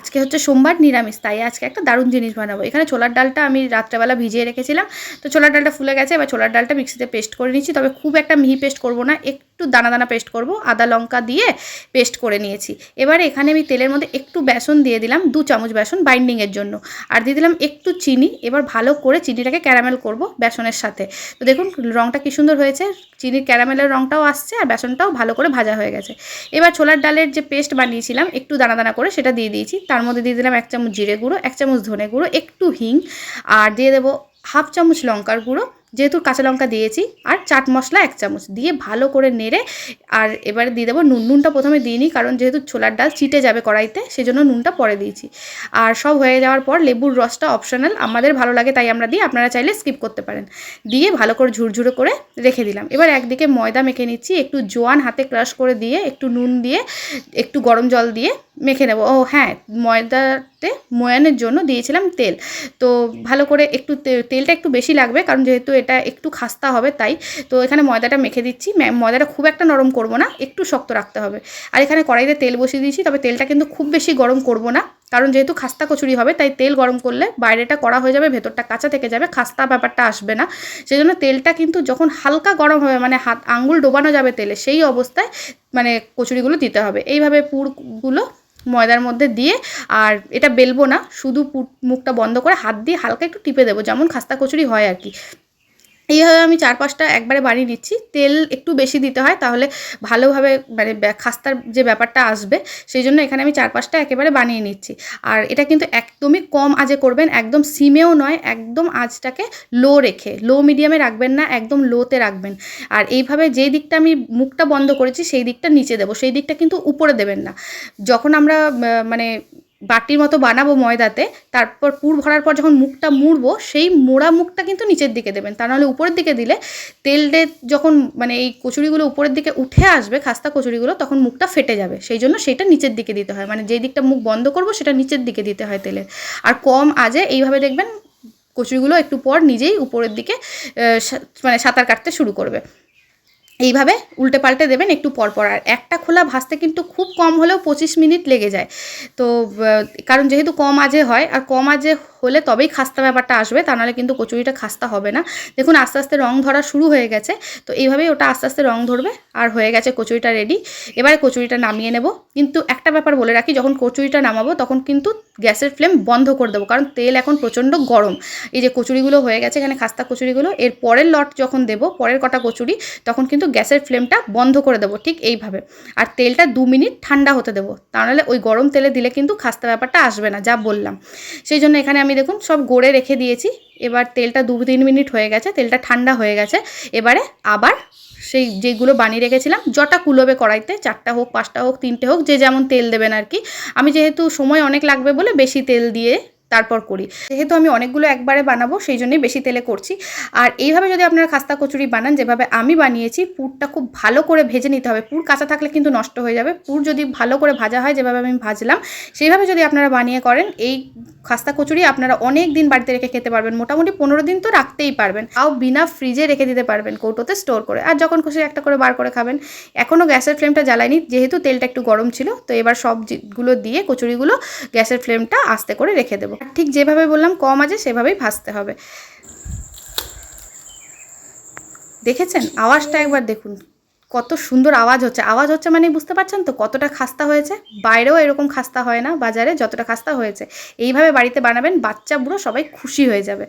আজকে হচ্ছে সোমবার নিরামিষ, তাই আজকে একটা দারুণ জিনিস বানাবো। এখানে ছোলার ডালটা আমি রাত্রেবেলা ভিজিয়ে রেখেছিলাম। তো ছোলার ডালটা ফুলে গেছে, এবার ছোলার ডালটা মিক্সিতে পেস্ট করে নিচ্ছি। তবে খুব একটা মিহি পেস্ট করব না, একটু দানা দানা পেস্ট করব, আদা লঙ্কা দিয়ে পেস্ট করে নিয়েছি। এবারে এখানে আমি তেলের মধ্যে একটু বেসন দিয়ে দিলাম, দু চামচ বেসন বাইন্ডিংয়ের জন্য। আর দিয়ে দিলাম একটু চিনি, এবার ভালো করে চিনিটাকে ক্যারামেল করব বেসনের সাথে। তো দেখুন রঙটা কি সুন্দর হয়েছে, চিনির ক্যারামেলের রঙটাও আসছে আর বেসনটাও ভালো করে ভাজা হয়ে গেছে। এবার ছোলার ডালের যে পেস্ট বানিয়েছিলাম, একটু দানা দানা করে সেটা দিয়ে দিয়েছি। তার মধ্যে দিয়ে দিলাম এক চামচ জিরে গুঁড়ো, এক চামচ ধনে গুঁড়ো, একটু হিং, আর দিয়ে দেবো হাফ চামচ লঙ্কার গুঁড়ো যেহেতু কাঁচা লঙ্কা দিয়েছি আর চাট মশলা এক চামচ দিয়ে ভালো করে নেড়ে আর এবারে দিয়ে দেবো নুন, নুনটা প্রথমে দিইনি কারণ যেহেতু ছোলার ডাল চিটে যাবে কড়াইতে সেজন্য নুনটা পরে দিয়েছি। আর সব হয়ে যাওয়ার পর লেবুর রসটা অপশনাল আমাদের ভালো লাগে তাই আমরা দিই, আপনারা চাইলে স্কিপ করতে পারেন। দিয়ে ভালো করে ঝুরঝুরে করে রেখে দিলাম। এবার একদিকে ময়দা মেখে নিচ্ছি, একটু জোয়ান হাতে ক্রাশ করে দিয়ে, একটু নুন দিয়ে, একটু গরম জল দিয়ে মেখে নেব। ও হ্যাঁ ময়দাতে ময়ানের জন্য দিয়েছিলাম তেল। তো ভালো করে একটু তেলটা একটু বেশি লাগবে, কারণ যেহেতু এটা একটু খাস্তা হবে তাই। তো এখানে ময়দাটা মেখে দিচ্ছি। ময়দাটা খুব একটা নরম করব না, একটু শক্ত রাখতে হবে। আর এখানে কড়াইতে তেল বসিয়ে দিয়েছি, তবে তেলটা কিন্তু খুব বেশি গরম করব না, কারণ যেহেতু খাস্তা কচুরি হবে, তাই তেল গরম করলে বাইরেটা কড়া হয়ে যাবে, ভেতরটা কাঁচা থেকে যাবে, খাস্তা ব্যাপারটা আসবে না। সেই জন্য তেলটা কিন্তু যখন হালকা গরম হবে মানে হাত আঙ্গুল ডোবানো যাবে তেলে, সেই অবস্থায় মানে কচুরিগুলো দিতে হবে। এইভাবে পুরগুলো ময়দার মধ্যে দিয়ে, আর এটা বেলবো না, শুধু মুখটা বন্ধ করে হাত দিয়ে হালকা একটু টিপে দেবো, যেমন খাস্তা কচুরি হয় আর কি। এইভাবে আমি চার পাঁচটা একবারে বানিয়ে নিচ্ছি তেল একটু বেশি দিতে হয়, তাহলে ভালোভাবে মানে খাস্তার যে ব্যাপারটা আসবে, সেই জন্য এখানে আমি চার পাঁচটা একেবারে বানিয়ে নিচ্ছি। আর এটা কিন্তু একদমই কম আজে করবেন, একদম সিমেও নয়, একদম আঁচটাকে লো রেখে, লো মিডিয়ামে রাখবেন না, একদম লোতে রাখবেন। আর এইভাবে যেই দিকটা আমি মুখটা বন্ধ করেছি, সেই দিকটা নিচে দেবো, সেই দিকটা কিন্তু উপরে দেবেন না। যখন আমরা মানে বাটির মতো বানাবো ময়দাতে, তারপর পুর ভরার পর যখন মুখটা মুড়বো, সেই মোড়া মুখটা কিন্তু নিচের দিকে দেবেন। তা নাহলে উপরের দিকে দিলে তেলটে যখন মানে এই কচুরিগুলো উপরের দিকে উঠে আসবে, খাস্তা কচুরিগুলো, তখন মুখটা ফেটে যাবে। সেই জন্য সেটা নিচের দিকে দিতে হয়। মানে যেই দিকটা মুখ বন্ধ করব, সেটা নিচের দিকে দিতে হয় তেলের আর কম আজে এইভাবে দেখবেন কচুরিগুলো একটু পর নিজেই উপরের দিকে মানে সাঁতার কাটতে শুরু করবে। এইভাবে উল্টে পাল্টে দেবেন একটু পরপর পর। আর একটা খোলা ভাজতে কিন্তু খুব কম হলেও পঁচিশ মিনিট লেগে যায়। তো কারণ যেহেতু কম আজে হয়, আর কম আজে হলে তবেই খাস্তা ব্যাপারটা আসবে, তা নাহলে কিন্তু কচুরিটা খাস্তা হবে না। দেখুন আস্তে আস্তে রং ধরা শুরু হয়ে গেছে, তো এইভাবেই ওটা আস্তে আস্তে রং ধরবে আর হয়ে গেছে কচুরিটা রেডি এবারে কচুরিটা নামিয়ে নেব। কিন্তু একটা ব্যাপার বলে রাখি, যখন কচুরিটা নামাবো তখন কিন্তু গ্যাসের ফ্লেম বন্ধ করে দেবো, কারণ তেল এখন প্রচণ্ড গরম। এই যে কচুরিগুলো হয়ে গেছে এখানে খাস্তা কচুরিগুলো, এর পরের লট যখন দেবো, পরের কটা কচুরি, তখন কিন্তু গ্যাসের ফ্লেমটা বন্ধ করে দেবো ঠিক এইভাবে। আর তেলটা দু মিনিট ঠান্ডা হতে দেবো, তা নাহলে ওই গরম তেলে দিলে কিন্তু খাস্তা ব্যাপারটা আসবে না, যা বললাম। সেই জন্য এখানে আমি দেখুন সব গড়ে রেখে দিয়েছি। এবার তেলটা দু তিন মিনিট হয়ে গেছে, তেলটা ঠান্ডা হয়ে গেছে। এবারে আবার সেই যেগুলো বানিয়ে রেখেছিলাম জটা কুলোবে কড়াইতে, চারটা হোক, পাঁচটা হোক, তিনটে হোক, যে যেমন তেল দেবেন আর কি। আমি যেহেতু সময় অনেক লাগবে বলে বেশি তেল দিয়ে তারপর করি। যেহেতু আমি অনেকগুলো একবারে বানাবো, সেই জন্যই বেশি তেলে করছি। আর এইভাবে যদি আপনারা খাস্তা কচুরি বানান, যেভাবে আমি বানিয়েছি, পুরটা খুব ভালো করে ভেজে নিতে হবে। পুর কাঁচা থাকলে কিন্তু নষ্ট হয়ে যাবে। পুর যদি ভালো করে ভাজা হয়, যেভাবে আমি ভাজলাম, সেইভাবে যদি আপনারা বানিয়ে করেন, এই খাস্তা কচুরি আপনারা অনেক দিন বাড়িতে রেখে খেতে পারবেন। মোটামুটি পনেরো দিন তো রাখতেই পারবেন। তাও বিনা ফ্রিজে রেখে দিতে পারবেন কৌটোতে স্টোর করে। আর যখন খুশি একটা করে বার করে খাবেন। এখনও গ্যাসের ফ্লেমটা জ্বালাইনি যেহেতু তেলটা একটু গরম ছিল, তো এবার সবগুলো দিয়ে কচুরিগুলো গ্যাসের ফ্লেমটা আস্তে করে রেখে দেবো। ঠিক যেভাবে বললাম, কম আছে সেভাবেই ভাজতে হবে। দেখেছেন? আওয়াজটা একবার দেখুন। কত সুন্দর আওয়াজ হচ্ছে। আওয়াজ হচ্ছে মানে বুঝতে পারছেন তো কতটা খাস্তা হয়েছে? বাইরেও এরকম খাস্তা হয় না, বাজারে যতটা খাস্তা হয়েছে। এইভাবে বাড়িতে বানাবেন, বাচ্চা বুড়ো সবাই খুশি হয়ে যাবে।